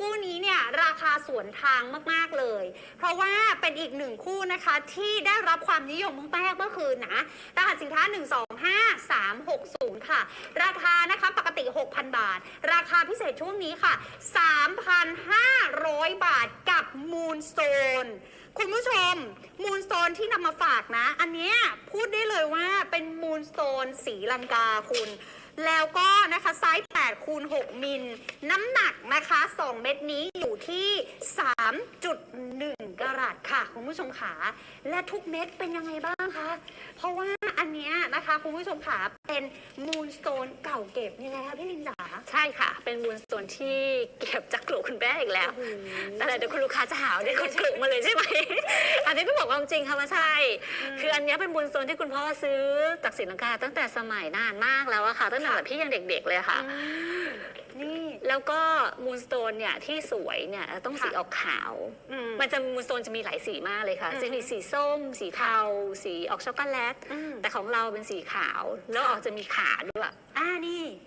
คู่นี้เนี่ยราคาสวนทางมาก ๆ เลย เพราะว่าเป็นอีกหนึ่งคู่นะคะที่ได้รับความนิยมมากๆเมื่อคืนนะรหัสสินค้า 125360 ค่ะ ราคานะคะปกติ 6,000 บาท ราคาพิเศษช่วงนี้ค่ะ 3,500 บาทกับ Moonstone คุณผู้ชม Moonstone ที่นำมาฝากนะ อันนี้พูดได้เลยว่าเป็น Moonstone สีลังกาคุณ แล้วก็นะคะไซส์ 8คูณ6มิล น้ำหนักนะคะ 2 เม็ดนี้อยู่ที่ 3.1 กรัตค่ะ คุณผู้ชมขา และทุกเม็ดเป็นยังไงบ้างคะ เพราะว่าอันเนี้ย นะคะคุณผู้ชมขาเป็นมูลสโตนเก่าเก็บยังไงคะพี่ลินจ๋า ใช่ค่ะ เป็นมูลสโตนที่เก็บจากกลุ่คุณแม่อีกแล้วโอ้โหแต่เดี๋ยวคุณลูกค้าจะหาว่าได้คนกลุ่มาเลยใช่ไหม อันนี้ต้องบอกความจริงค่ะว่าใช่ คืออันเนี้ยเป็นมูลสโตนที่คุณพ่อซื้อจากศรีลังกาตั้งแต่สมัยนานมากแล้วอะค่ะ ตั้งแต่แบบพี่ยังเด็กๆเลยค่ะอืมนี่ แล้วก็มูลสโตนเนี่ยที่สวยเนี่ยต้องสีค่ะออกขาว อืม มันจะมูลสโตนจะมีหลายสีมากเลยค่ะอืมจะมีสีส้ม สีเทา สีออกช็อกโกแลต อืม แต่ของเราเป็นสีขาว แล้วออกจะมีขาด้วย อ่านี่